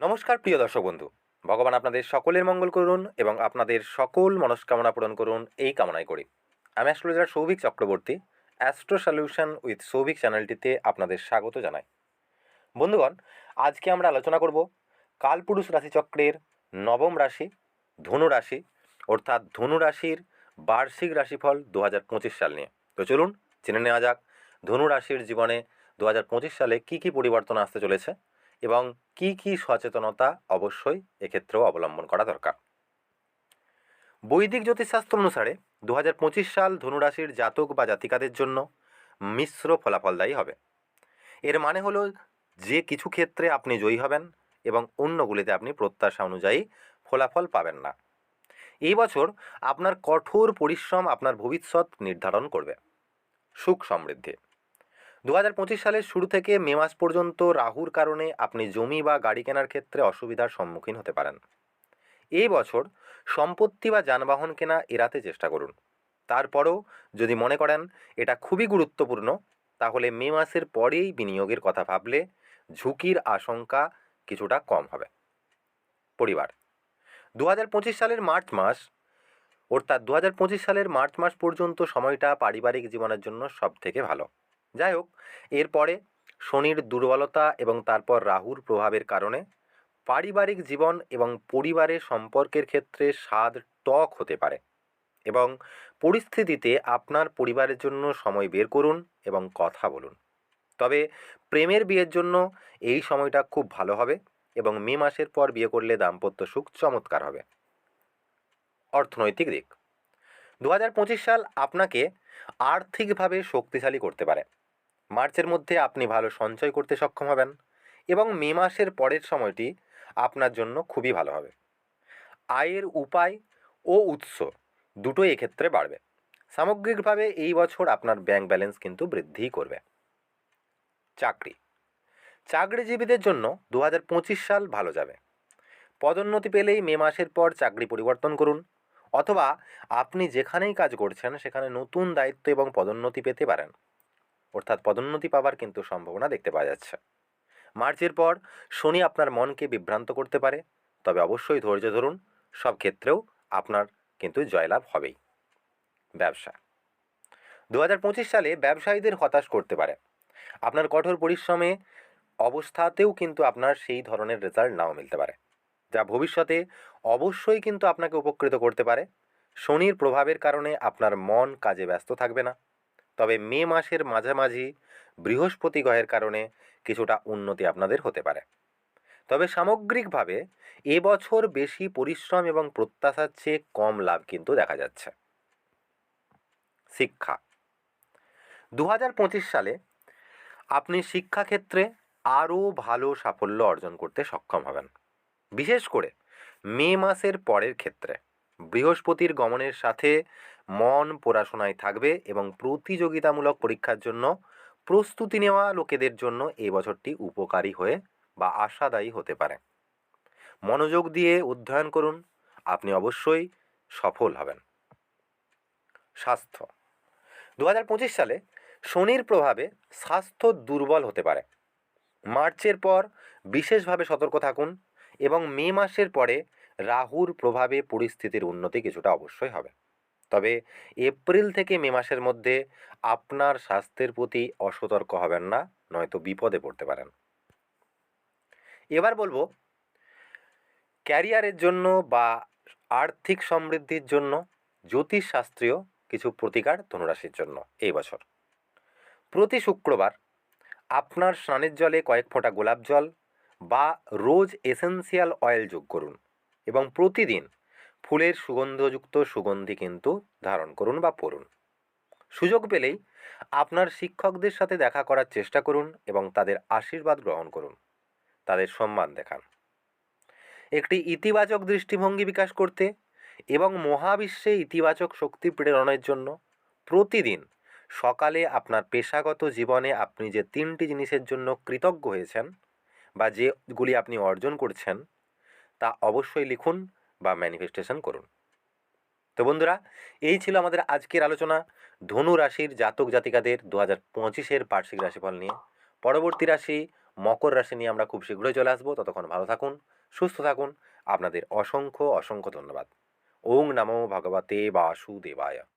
নমস্কার, প্রিয় দর্শক বন্ধু। ভগবান আপনাদের সকলের মঙ্গল করুন এবং আপনাদের সকল মনস্কামনা পূরণ করুন এই কামনাই করি। আমি astrologer Souvik Chakraborty, astro solution with Souvik চ্যানেলটিতে আপনাদের স্বাগত জানাই। বন্ধুগণ, আজকে আমরা আলোচনা করব কালপুরুষ রাশিচক্রের নবম রাশি, ধনু রাশি, অর্থাৎ ধনু রাশির বার্ষিক রাশিফল দু হাজার পঁচিশ সাল নিয়ে। তো চলুন, জেনে নেওয়া যাক ধনু রাশির জীবনে দু হাজার পঁচিশ সালে কী কী পরিবর্তন আসতে চলেছে এবং কি কি সচেতনতা অবশ্যই এক্ষেত্রেও অবলম্বন করা দরকার। বৈদিক জ্যোতিষশাস্ত্র অনুসারে দু পঁচিশ সাল ধনুরাশির জাতক বা জাতিকাদের জন্য মিশ্র ফলাফলদায়ী হবে। এর মানে হলো যে কিছু ক্ষেত্রে আপনি জয়ী হবেন এবং অন্যগুলিতে আপনি প্রত্যাশা অনুযায়ী ফলাফল পাবেন না। এই বছর আপনার কঠোর পরিশ্রম আপনার ভবিষ্যৎ নির্ধারণ করবে। সুখ সমৃদ্ধি। দু হাজার পঁচিশ সালের শুরু থেকে মে মাস পর্যন্ত রাহুর কারণে আপনি জমি বা গাড়ি কেনার ক্ষেত্রে অসুবিধার সম্মুখীন হতে পারেন। এই বছর সম্পত্তি বা যানবাহন কেনা এড়াতে চেষ্টা করুন। তারপরও যদি মনে করেন এটা খুবই গুরুত্বপূর্ণ, তাহলে মে মাসের পরেই বিনিয়োগের কথা ভাবলে ঝুঁকির আশঙ্কা কিছুটা কম হবে। পরিবার দু হাজার পঁচিশ সালের মার্চ মাস, অর্থাৎ দু হাজার পঁচিশ সালের মার্চ মাস পর্যন্ত সময়টা পারিবারিক জীবনের জন্য সব থেকে ভালো। যাই হোক, এরপরে শনির দুর্বলতা এবং তারপর রাহুর প্রভাবের কারণে পারিবারিক জীবন এবং পরিবারের সম্পর্কের ক্ষেত্রে স্বাদ টক হতে পারে এবং পরিস্থিতিতে আপনার পরিবারের জন্য সময় বের করুন এবং কথা বলুন। তবে প্রেমের বিয়ের জন্য এই সময়টা খুব ভালো হবে এবং মে মাসের পর বিয়ে করলে দাম্পত্য সুখ চমৎকার হবে। অর্থনৈতিক দিক। দু হাজার পঁচিশ সাল আপনাকে আর্থিকভাবে শক্তিশালী করতে পারে। মার্চের মধ্যে আপনি ভালো সঞ্চয় করতে সক্ষম হবেন এবং মে মাসের পরের সময়টি আপনার জন্য খুবই ভালো হবে। আয়ের উপায় ও উৎস দুটোই এক্ষেত্রে বাড়বে। সামগ্রিকভাবে এই বছর আপনার ব্যাংক ব্যালেন্স কিন্তু বৃদ্ধিই করবে। চাকরি। চাকরিজীবীদের জন্য দু হাজার পঁচিশ সাল ভালো যাবে। পদোন্নতি পেলেই মে মাসের পর চাকরি পরিবর্তন করুন অথবা আপনি যেখানেই কাজ করছেন সেখানে নতুন দায়িত্ব এবং পদোন্নতি পেতে পারেন। অর্থাৎ পদোন্নতি পাওয়ার কিন্তু সম্ভাবনা দেখতে পাওয়া যাচ্ছে। মার্চের পর শনি আপনার মনকে বিভ্রান্ত করতে পারে, তবে অবশ্যই ধৈর্য ধরুন, সব ক্ষেত্রেও আপনার কিন্তু জয়লাভ হবেই। ব্যবসা। দু হাজার পঁচিশ সালে ব্যবসায়ীদের হতাশ করতে পারে। আপনার কঠোর পরিশ্রমে অবস্থাতেও কিন্তু আপনার সেই ধরনের রেজাল্ট নাও মিলতে পারে, যা ভবিষ্যতে অবশ্যই কিন্তু আপনাকে উপকৃত করতে পারে। শনির প্রভাবের কারণে আপনার মন কাজে ব্যস্ত থাকবে না। তবে মে মাসের মাঝামাঝি বৃহস্পতি গ্রহের কারণে কিছুটা উন্নতি আপনাদের হতে পারে। তবে সামগ্রিকভাবে এবছর বেশি পরিশ্রম এবং প্রত্যাশার চেয়ে কম লাভ কিন্তু দেখা যাচ্ছে। শিক্ষা। দু হাজার পঁচিশ সালে আপনি শিক্ষাক্ষেত্রে আরও ভালো সাফল্য অর্জন করতে সক্ষম হবেন। বিশেষ করে মে মাসের পরের ক্ষেত্রে। বৃহস্পতির গমনের সাথে মন পড়াশোনায় থাকবে এবং প্রতিযোগিতামূলক পরীক্ষার জন্য প্রস্তুতি নেওয়া লোকেদের জন্য এই বছরটি উপকারী হয়ে বা আশাদায়ী হতে পারে। মনোযোগ দিয়ে অধ্যয়ন করুন, আপনি অবশ্যই সফল হবেন। স্বাস্থ্য। দু হাজার পঁচিশ সালে শনির প্রভাবে স্বাস্থ্য দুর্বল হতে পারে। মার্চের পর বিশেষভাবে সতর্ক থাকুন এবং মে মাসের পরে রাহুর প্রভাবে পরিস্থিতির উন্নতি কিছুটা অবশ্যই হবে। তবে এপ্রিল থেকে মে মাসের মধ্যে আপনার স্বাস্থ্যের প্রতি অসতর্ক হবেন না, নয়তো বিপদে পড়তে পারেন। এবার বলব, ক্যারিয়ারের জন্য বা আর্থিক সমৃদ্ধির জন্য জ্যোতিষশাস্ত্রীয় কিছু প্রতিকার ধনুরাশির জন্য এই বছর। প্রতি শুক্রবার আপনার স্নানের জলে কয়েক ফোঁটা গোলাপ জল বা রোজ এসেন্সিয়াল অয়েল যোগ করুন এবং প্রতিদিন ফুলের সুগন্ধযুক্ত সুগন্ধি কিন্তু ধারণ করুন বা পরুন সুযোগ পেলেই আপনার শিক্ষকদের সাথে দেখা করার চেষ্টা করুন এবং তাদের আশীর্বাদ গ্রহণ করুন। তাদের সম্মান দেখান। একটি ইতিবাচক দৃষ্টিভঙ্গি বিকাশ করতে এবং মহাবিশ্বে ইতিবাচক শক্তি প্রেরণের জন্য প্রতিদিন সকালে আপনার পেশাগত জীবনে আপনি যে তিনটি জিনিসের জন্য কৃতজ্ঞ হয়েছেন বা যেগুলি আপনি অর্জন করছেন, তা অবশ্যই লিখুন বা ম্যানিফেস্টেশন করুন। তো বন্ধুরা, এই ছিল আমাদের আজকের আলোচনা। ধনু রাশির জাতক জাতিকাদের দু হাজার পঁচিশের বার্ষিক রাশিফল নিয়ে। পরবর্তী রাশি, মকর রাশি নিয়ে আমরা খুব শীঘ্রই চলে আসব। ততক্ষণ ভালো থাকুন, সুস্থ থাকুন। আপনাদের অসংখ্য অসংখ্য ধন্যবাদ। ওং নমো ভগবতে বাসুদেবায়।